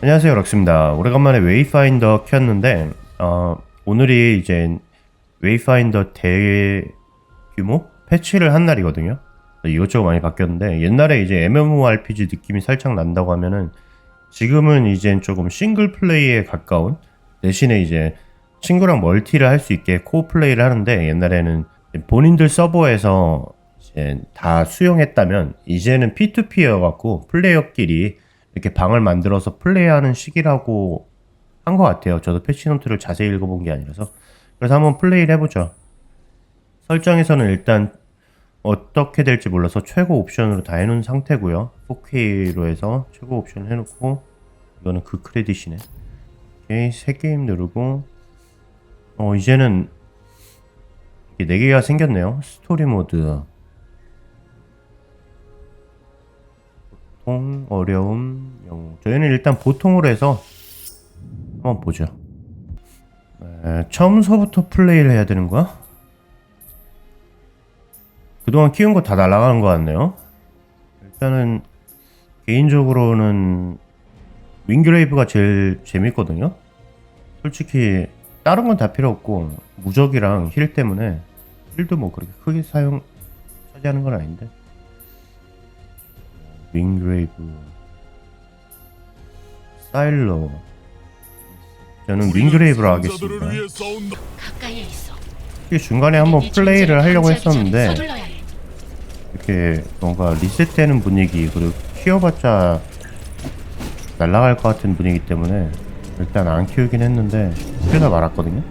안녕하세요 럭스입니다. 오래간만에 웨이파인더 켰는데 어, 오늘이 이제 웨이파인더 대규모? 패치를 한 날이거든요. 이것저것 많이 바뀌었는데 옛날에 이제 MMORPG 느낌이 살짝 난다고 하면은 지금은 이제 조금 싱글 플레이에 가까운 대신에 이제 친구랑 멀티를 할 수 있게 코어 플레이를 하는데 옛날에는 본인들 서버에서 이제 다 수용했다면 이제는 P2P여 갖고 플레이어끼리 이렇게 방을 만들어서 플레이하는 시기라고 한 것 같아요. 저도 패치노트를 자세히 읽어본 게 아니라서 그래서 한번 플레이를 해보죠. 설정에서는 일단 어떻게 될지 몰라서 최고 옵션으로 다 해놓은 상태고요. 4K로 해서 최고 옵션 해놓고 이거는 그 크레딧이네. 오케이 새 게임 누르고 어 이제는 이게 4개가 생겼네요. 스토리 모드 보통, 어려움, 영웅. 저희는 일단 보통으로 해서 한번 보죠. 에, 처음서부터 플레이를 해야 되는 거야? 그동안 키운 거 다 날아가는 것 같네요. 일단은 개인적으로는 윙그레이브가 제일 재밌거든요. 솔직히 다른 건 다 필요 없고 무적이랑 힐 때문에 힐도 뭐 그렇게 크게 사용 차지하는 건 아닌데 윙그레이브 사일러 저는 윙그레이브로 하겠습니다 가까이에 있어. 이게 중간에 한번 이 플레이를 하려고 했었는데. 이렇게 뭔가 리셋되는 분위기 그리고 키워봤자 날아갈 것 같은 분위기 때문에 일단 안 키우긴 했는데 키우다 말았거든요.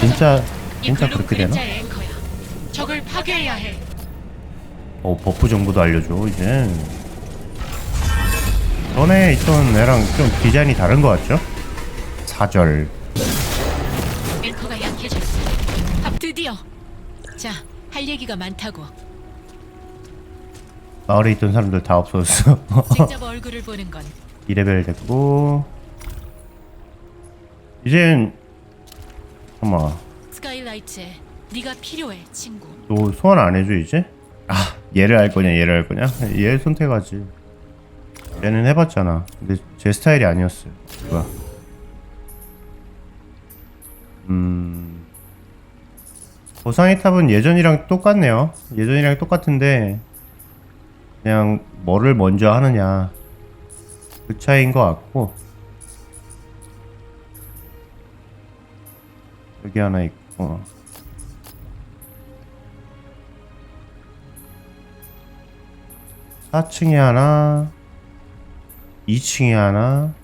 진짜 이 진짜 그렇게 되나? 적을 파괴해야 해. 어 버프 정보도 알려줘 이제 전에 있던 애랑 좀 디자인이 다른 것 같죠? 사절 앵커가 약해졌어. 합 드디어. 자, 할 얘기가 많다고. 마을에 있던 사람들 다 없어졌어 직접 얼굴을 보는 건 2레벨 됐고 이젠 잠깐만 스카이라이트에 네가 필요해, 친구. 너 소환 안 해줘 이제? 아 얘를 할 거냐 얘를 할 거냐? 얘 선택하지. 얘는 해봤잖아. 근데 제 스타일이 아니었어요. 뭐야 음. 보상의 탑은 예전이랑 똑같네요. 예전이랑 똑같은데 그냥 뭐를 먼저 하느냐. 그 차이인 것 같고. 여기 하나 있고 4층에 하나, 2층에 하나,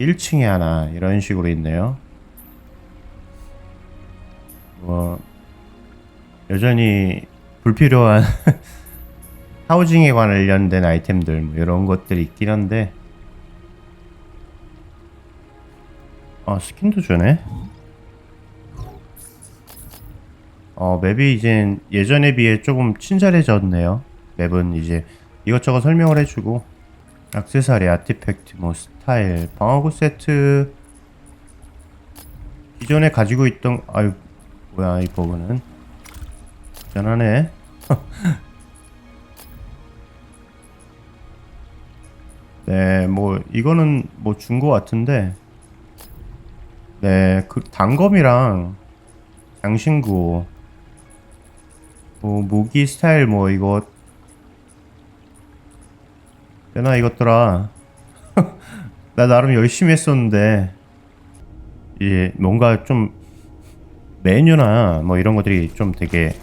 1층에 하나 이런 식으로 있네요. 뭐 여전히 불필요한 하우징에 관련된 아이템들 뭐 이런 것들이 있긴 한데 아 스킨도 주네. 어 맵이 이제 예전에 비해 조금 친절해졌네요. 맵은 이제 이것저것 설명을 해주고 액세서리, 아티팩트, 뭐 스타일, 방어구 세트. 기존에 가지고 있던 아유 뭐야 이 버그는. 변하네. 네, 뭐 이거는 뭐 준 거 같은데. 네, 그 단검이랑 장신구. 뭐 무기 스타일 뭐 이거 내나 이것들아. 나 나름 열심히 했었는데 이제 뭔가 좀 메뉴나 뭐 이런 것들이 좀 되게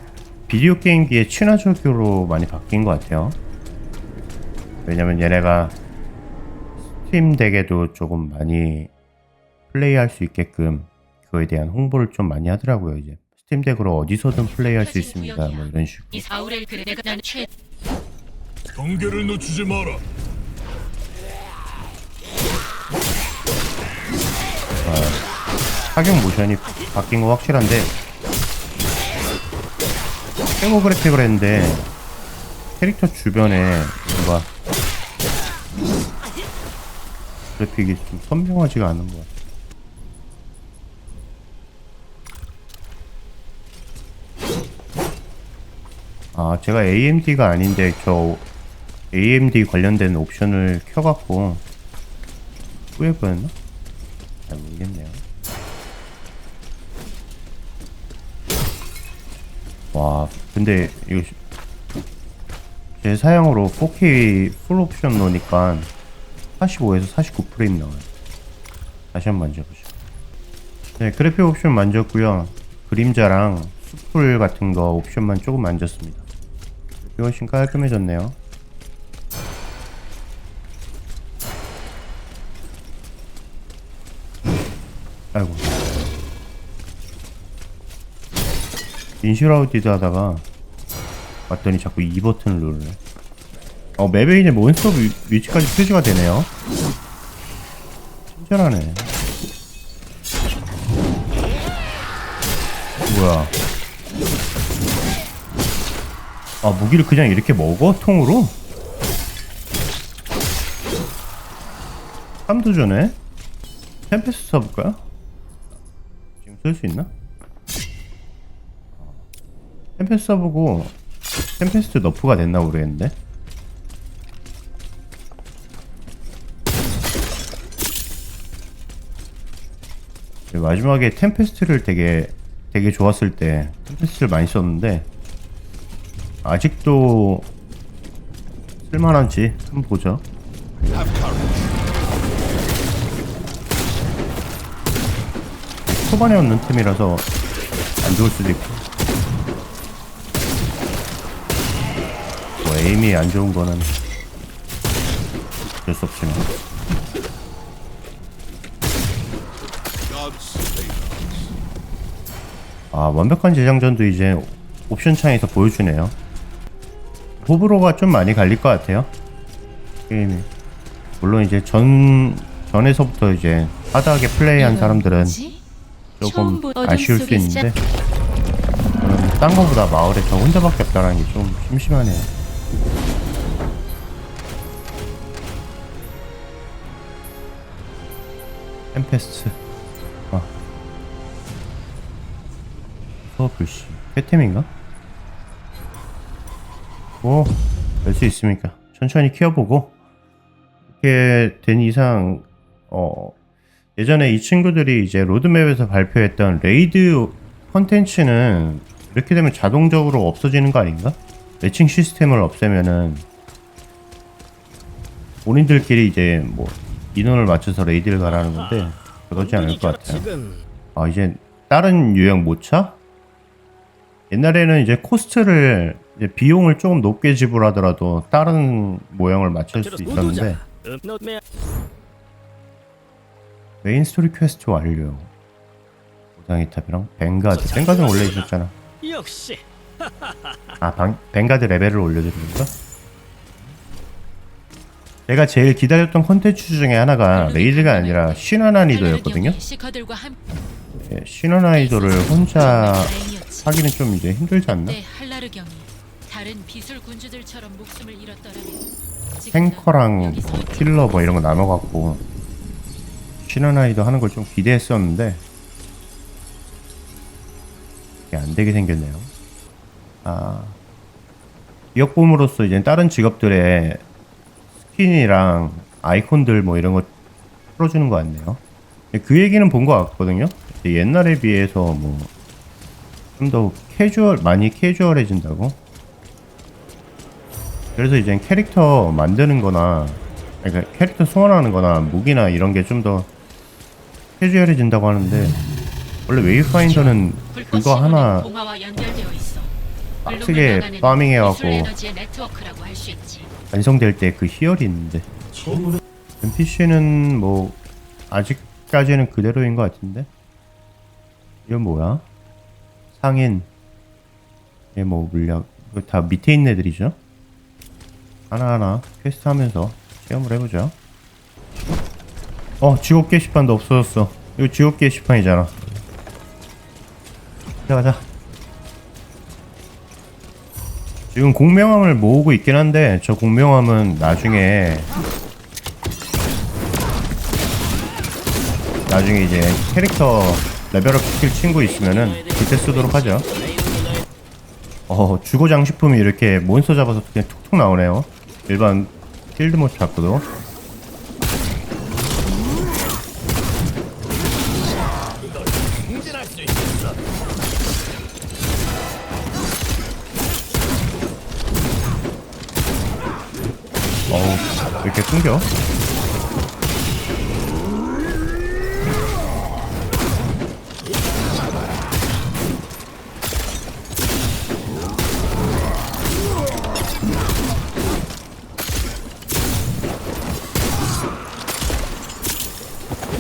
비디오 게임기의 친화적으로 많이 바뀐 것 같아요. 왜냐면 얘네가 스팀 덱에도 조금 많이 플레이할 수 있게끔 그거에 대한 홍보를 좀 많이 하더라고요 이제. 스팀 덱으로 어디서든 플레이할 수 있습니다 뭐 이런 식으로. 이 사울의 그래 내가 나는 최 경계를 늦추지 마라. 착용 모션이 바뀐 거 확실한데 최고 그래픽을 했는데 캐릭터 주변에 뭔가 그래픽이 좀 선명하지가 않은 것 같아. 아 제가 AMD가 아닌데 저 AMD 관련된 옵션을 켜갖고 후에 보였나? 잘 모르겠네요. 와, 근데 이거 시- 제 사양으로 4K 풀 옵션 놓으니까 45에서 49 프레임 나와요. 다시 한번 만져보죠. 네, 그래픽 옵션 만졌고요. 그림자랑 수풀 같은 거 옵션만 조금 만졌습니다. 훨씬 깔끔해졌네요. 아이고. 인슈라우디드 하다가 왔더니 자꾸 이 버튼을 누르네. 어, 맵에 이제 몬스터 위, 위치까지 표시가 되네요. 친절하네. 뭐야. 아, 무기를 그냥 이렇게 먹어? 통으로? 삼도 전에? 템페스트 써볼까요? 쓸 수 있나? 템페스트 써보고 템페스트 너프가 됐나 모르겠는데. 네, 마지막에 템페스트를 되게 되게 좋았을 때 템페스트를 많이 썼는데 아직도 쓸만한지 한번 보죠 초반에 얻는 템이라서 안 좋을 수도 있고. 뭐 에임이 안 좋은 거는 어쩔 수 없지만. 아 완벽한 재장전도 이제 옵션 창에서 보여주네요. 호불호가 좀 많이 갈릴 것 같아요. 게임이. 물론 이제 전 전에서부터 이제 하드하게 플레이한 사람들은? 조금 아쉬울 수 있는데 저는 딴 거보다 마을에 저 혼자밖에 없다는 게 좀 심심하네요. 템페스트 아 서불씨 패템인가? 뭐, 될 수 있습니까? 천천히 키워보고, 이렇게 된 이상, 어, 예전에 이 친구들이 이제 로드맵에서 발표했던 레이드 컨텐츠는 이렇게 되면 자동적으로 없어지는 거 아닌가? 매칭 시스템을 없애면은 본인들끼리 이제 뭐 인원을 맞춰서 레이드를 가라는 건데 그러지 않을 것 같아요. 아 이제 다른 유형 못 차? 옛날에는 이제 코스트를 이제 비용을 조금 높게 지불하더라도 다른 모형을 맞출 수 있었는데 음노매 메인 스토리 퀘스트 완료. 보상의 탑이랑 뱅가드. 뱅가드는 원래 있었잖아. 역시 아, 방, 뱅가드 레벨을 올려드리는 거? 제가 제일 기다렸던 컨텐츠 중에 하나가 레이드가 아니라 신화 난이도였거든요. 시커들과 함께 예, 신화 난이도를 혼자. 하기는 좀 이제 힘들지 않나? 지금도 탱커랑 뭐 킬러 뭐 이런 거 나눠갖고 신화 난이도 하는 걸 좀 기대했었는데 이게 안 되게 생겼네요. 아 기억봄으로써 이제 다른 직업들의 스킨이랑 아이콘들 뭐 이런 거 풀어주는 것 같네요. 그 얘기는 본 것 같거든요. 옛날에 비해서 뭐 좀 더 캐주얼 많이 캐주얼해진다고. 그래서 이제 캐릭터 만드는 거나 그러니까 캐릭터 소환하는 거나 무기나 이런 게 좀 더 캐주얼해진다고 하는데 원래 웨이파인더는 그거 하나. 빡세게 파밍해갖고. 완성될 때 그 희열이 있는데 NPC는 뭐 아직까지는 그대로인 것 같은데 이건 뭐야? 상인 얘뭐 물약 다 밑에 있는 애들이죠? 하나하나 퀘스트 하면서 체험을 해보죠 어 지옥 게시판도 없어졌어 이거 지옥 게시판이잖아 가자 가자 지금 공명함을 모으고 있긴 한데 저 공명함은 나중에 나중에 이제 캐릭터 레벨업 시킬 친구 있으면은 그때 쓰도록 하죠. 어 주거 장식품이 이렇게 몬스터 잡아서 그냥 툭툭 나오네요. 일반 필드 모드 잡고도 어우 왜 이렇게 끊겨?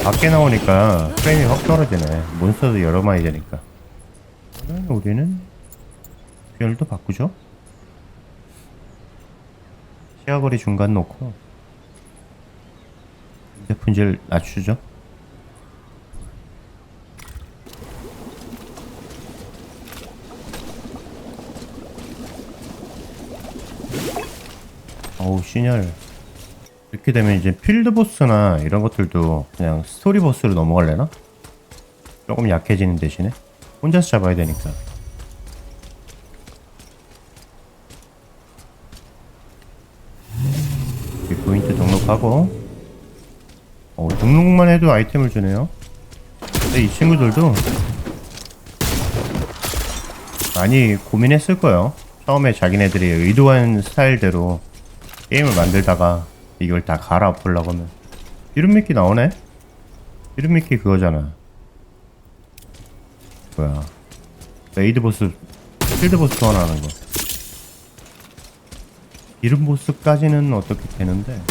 밖에 나오니까 프레임이 확 떨어지네. 몬스터도 여러 마리 되니까. 우리는 뷰얼도 바꾸죠 시야거리 중간 놓고 이제 분질 낮추죠? 어우 신혈 이렇게 되면 이제 필드 보스나 이런 것들도 그냥 스토리 보스로 넘어갈래나? 조금 약해지는 대신에 혼자서 잡아야 되니까 이렇게 등록하고 어, 등록만 해도 아이템을 주네요. 근데 이 친구들도 많이 고민했을 거예요. 처음에 자기네들이 의도한 스타일대로 게임을 만들다가 이걸 다 갈아엎으려고 하면. 이름 미끼 나오네? 이름 미끼 그거잖아. 뭐야. 레이드 보스 필드 보스 소환하는 거 이름 보스까지는 어떻게 되는데?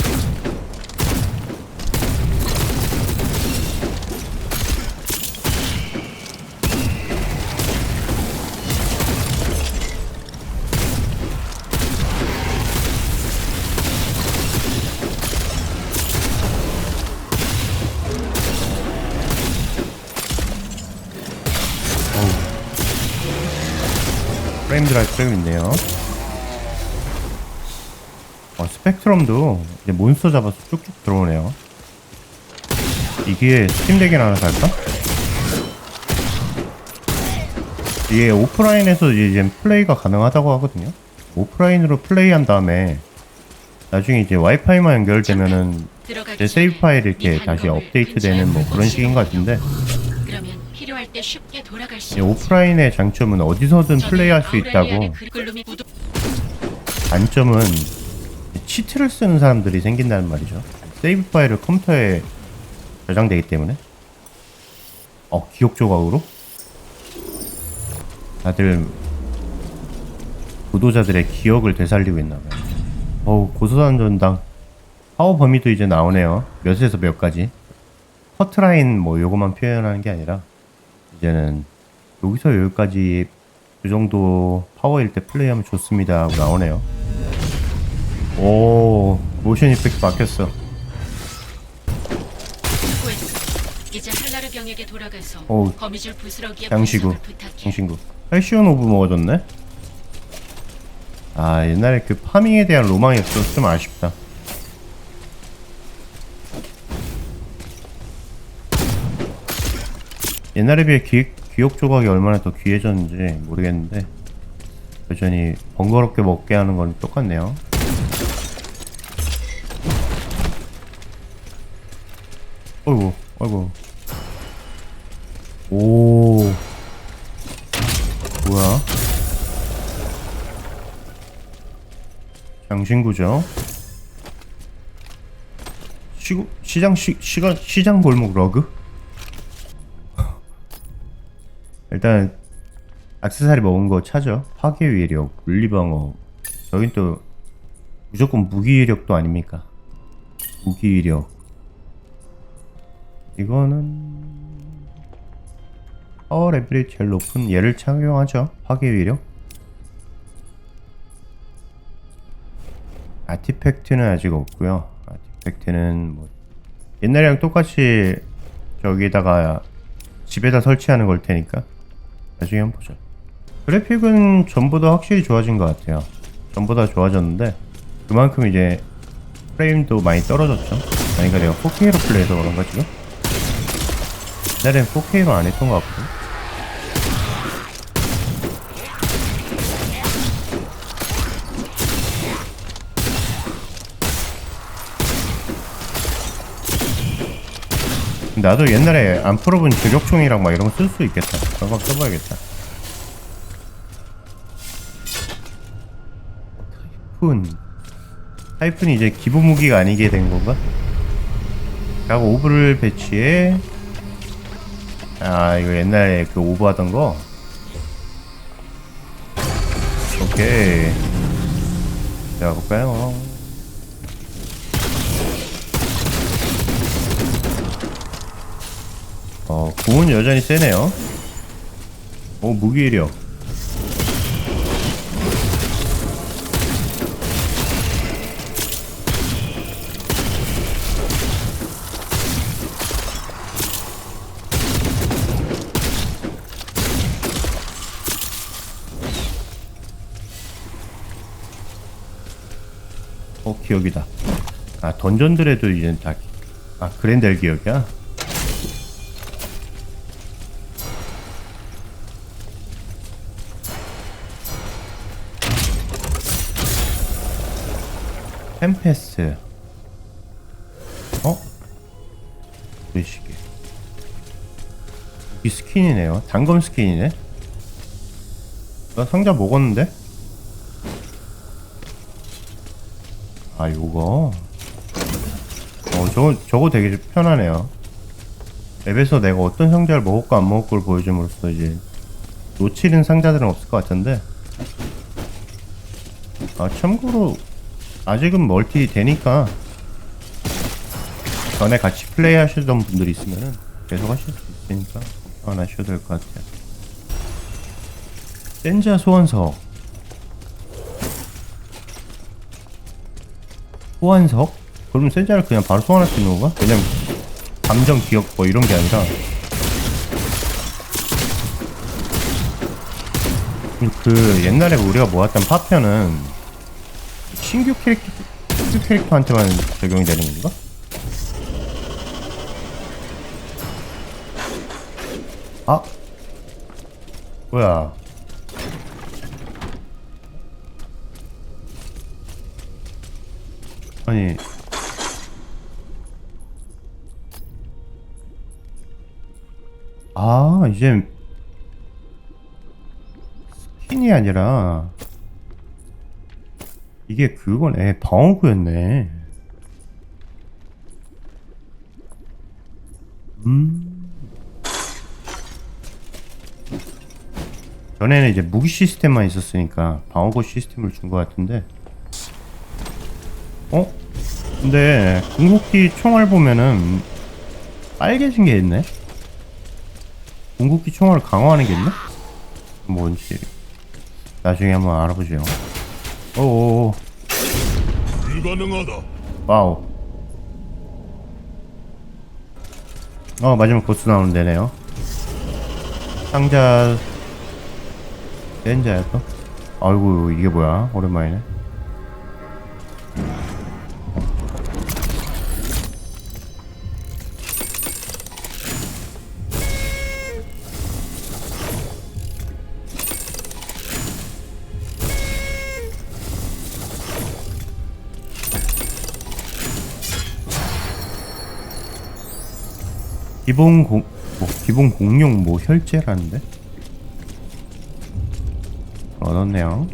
프레임 드라이브 프레임 있네요. 어, 스펙트럼도 이제 몬스터 잡아서 쭉쭉 들어오네요. 이게 스팀덱이나 하나 살까? 이게 오프라인에서 이제 플레이가 가능하다고 하거든요. 오프라인으로 플레이한 다음에 나중에 이제 와이파이만 연결되면은 내 세이브 파일이 이렇게 네 다시 업데이트되는 뭐 그런 식인 것 같은데. 오프라인의 장점은 어디서든 플레이할 수 있다고. 단점은 치트를 쓰는 사람들이 생긴다는 말이죠. 세이브 파일을 컴퓨터에 저장되기 때문에. 어, 기억 조각으로? 다들 구도자들의 기억을 되살리고 있나봐요. 어우, 고소한 전당. 파워 범위도 이제 나오네요. 몇에서 몇 가지. 커트라인 뭐 요거만 표현하는 게 아니라 이제는 여기서 여기까지 그 정도 파워일 때 플레이하면 좋습니다 하고 나오네요. 오 모션 이펙트 바뀌었어. 구했어. 이제 할라르 병에게 돌아가서 어우, 거미줄 장시구 분석을 부탁해. 장신구 패션 오브 먹어줬네? 아 옛날에 그 파밍에 대한 로망이 없어서 좀 아쉽다. 옛날에 비해 기, 기억 조각이 얼마나 더 귀해졌는지 모르겠는데 여전히 번거롭게 먹게 하는 건 똑같네요 어이구 어이구 오. 뭐야? 장신구죠? 시구, 시장 시, 시가, 시장 골목 러그? 일단 악세사리 먹은 거 차죠 파괴 위력 물리방어. 여긴 또 무조건 무기 위력도 아닙니까? 무기 위력 이거는 파워 레벨이 제일 높은 얘를 착용하죠. 파괴 위력. 아티팩트는 아직 없고요. 아티팩트는 뭐 옛날이랑 똑같이 저기다가 집에다 설치하는 걸 테니까 나중에 한번 보죠. 그래픽은 전보다 확실히 좋아진 것 같아요. 전보다 좋아졌는데 그만큼 이제 프레임도 많이 떨어졌죠. 그러니까 내가 4K로 플레이해서 그런가 지금? 옛날엔 4K로 안 했던 것 같고. 나도 옛날에 안 풀어본 저격총이랑 막 이런 거 쓸 수 있겠다. 저거 써봐야겠다. 타이푼. 타이푼이 이제 기본 무기가 아니게 된 건가? 약 오브를 배치해 아 이거 옛날에 그 오브 하던 거. 오케이. 자 볼까요? 어, 궁은 여전히 세네요. 오, 무기력. 기억이다. 아, 던전들에도 이제 다, 아, 그랜델 기억이야? 템페스 어? 의식이 이 스킨이네요 단검 스킨이네 나 상자 먹었는데? 아 요거. 어 저거 저거 되게 편하네요. 앱에서 내가 어떤 상자를 먹었고 안 먹을 걸 보여줌으로써 이제 놓치는 상자들은 없을 것 같은데. 아 참고로 아직은 멀티 되니까 전에 같이 플레이 하시던 분들이 있으면은 계속 하실 수 있으니까 안 하셔도 될 것 같아요. 센자 소환석 소환석? 그러면 센자를 그냥 바로 소환할 수 있는 건가? 왜냐면 감정 기억 뭐 이런 게 아니라 그 옛날에 우리가 모았던 파편은 신규 캐릭터 신규 캐릭터한테만 적용이 되는 건가? 아 뭐야? 아니. 아 이제 스킨이 아니라 이게 그거네 방어구였네. 음. 전에는 이제 무기 시스템만 있었으니까 방어구 시스템을 준 것 같은데. 어? 근데 궁극기 총알 보면은 빨개진 게 있네 궁극기 총알을 강화하는 게 있나? 뭔지 나중에 한번 알아보죠 오오오 불가능하다. 와우. 어, 마지막 보스 나오는 데네요. 상자, 렌자야 또? 아이고, 이게 뭐야? 오랜만이네. 기본 공, 뭐, 기본 공룡 뭐 혈제라는데? 얻었네요.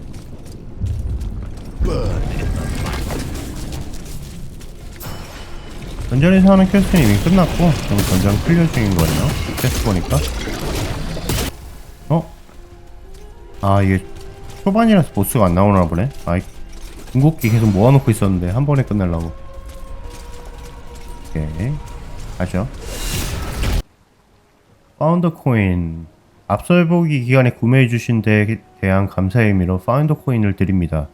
던전에서 하는 퀘스트는 이미 끝났고, 지금 던전 클리어 중인 거네요. 퀘스트 보니까. 어? 아, 이게 초반이라서 보스가 안 나오나 보네. 아이, 궁극기 계속 모아놓고 있었는데, 한 번에 끝내려고. 오케이. 가죠. 파운더 코인 앞서 해보기 기간에 구매해 주신 데에 대한 감사의 의미로 파운더 코인을 드립니다.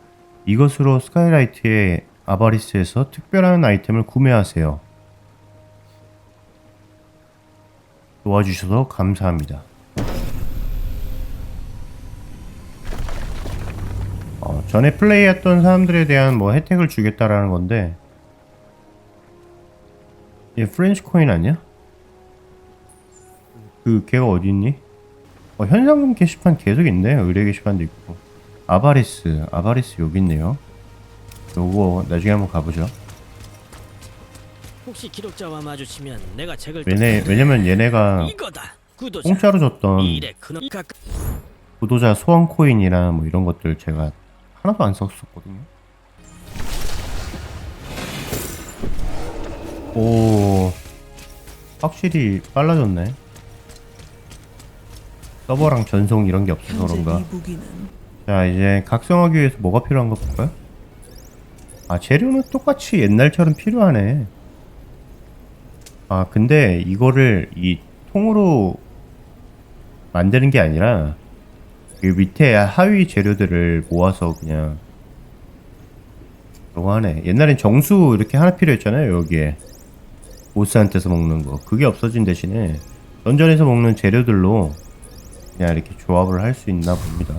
이것으로 스카이라이트의 아바리스에서 특별한 아이템을 구매하세요. 도와주셔서 감사합니다. 어, 전에 플레이했던 사람들에 대한 뭐 혜택을 주겠다라는 건데 얘 프렌치 코인 아니야? 그 걔가 어디 있니? 어, 현상금 게시판 계속 있네. 의뢰 게시판도 있고. 아바리스, 아바리스 여기 있네요. 요거 나중에 한번 가보죠. 혹시 기록자와 마주치면 내가 책을 왜냐, 왜냐면 얘네가 이거다. 구도자. 공짜로 줬던 이 일의 근원 각 구도자 소환 코인이나 뭐 이런 것들 제가 하나도 안 썼었거든요. 오, 확실히 빨라졌네. 서버랑 전송 이런 게 없어서 그런가. 이 자, 이제 각성하기 위해서 뭐가 필요한가 볼까요? 아, 재료는 똑같이 옛날처럼 필요하네. 아, 근데 이거를 이 통으로 만드는 게 아니라 그 밑에 하위 재료들을 모아서 그냥 저거 하네. 옛날엔 정수 이렇게 하나 필요했잖아요, 여기에. 보스한테서 먹는 거. 그게 없어진 대신에 던전에서 먹는 재료들로 그냥 이렇게 조합을 할 수 있나 봅니다.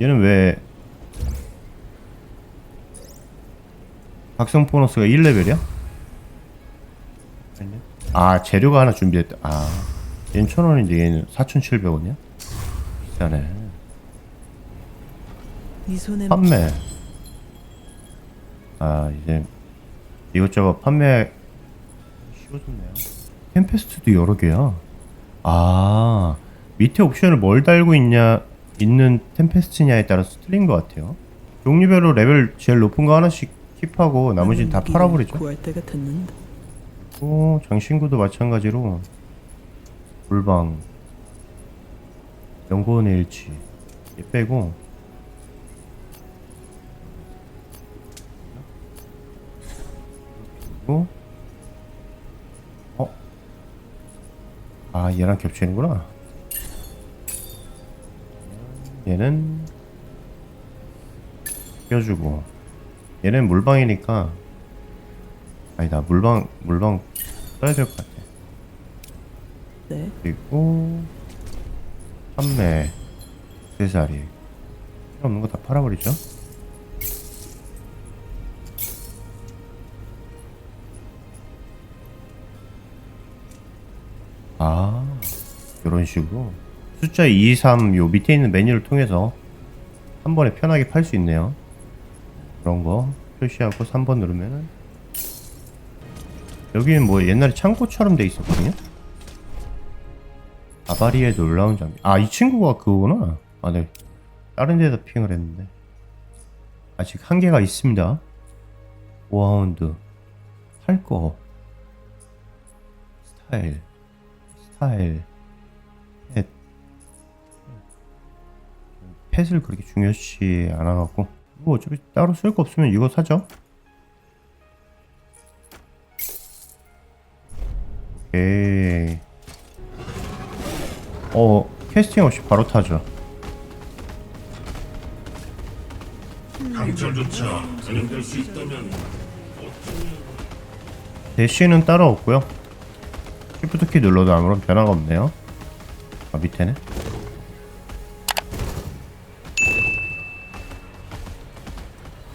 얘는 왜 각성 보너스가 1레벨이야? 아 재료가 하나 준비했다. 아 얘는 1000원인데 얘는 4700원이야? 비싸네. 판매. 아 이제 이것저것 판매 쉬워졌네요. 템페스트도 여러 개야. 아 밑에 옵션을 뭘 달고 있냐 있는 템페스트냐에 따라서 틀린 것 같아요. 종류별로 레벨 제일 높은 거 하나씩 킵하고 나머지는 다 팔아버리죠. 구할 때가 됐는데. 또 장신구도 마찬가지로 물방 연고원의 일치 얘 빼고. 그리고 어? 아 얘랑 겹치는구나 얘는 껴주고 얘는 물방이니까 아니다 물방 물방 써야 될 것 같아. 네. 그리고 판매 세살이 필요 없는 거 다 팔아버리죠? 아 이런 식으로 숫자 2, 3 요 밑에 있는 메뉴를 통해서 한 번에 편하게 팔 수 있네요 그런 거 표시하고 3번 누르면은 여기는 뭐 옛날에 창고처럼 돼 있었거든요 아바리의 놀라운 장비. 아, 이 친구가 그거구나. 아, 네. 다른 데다 핑을 했는데. 아직 한계가 있습니다. 와운드. 할 거. 스타일. 스타일. 펫을 그렇게 중요시 안 하고. 뭐 어차피 따로 쓸 거 없으면 이거 사죠. 오케이. 어 캐스팅 없이 바로 타죠 강철조차 진행될 수 있다면 대시는 따로 없고요 시프트 키 눌러도 아무런 변화가 없네요 아 밑에네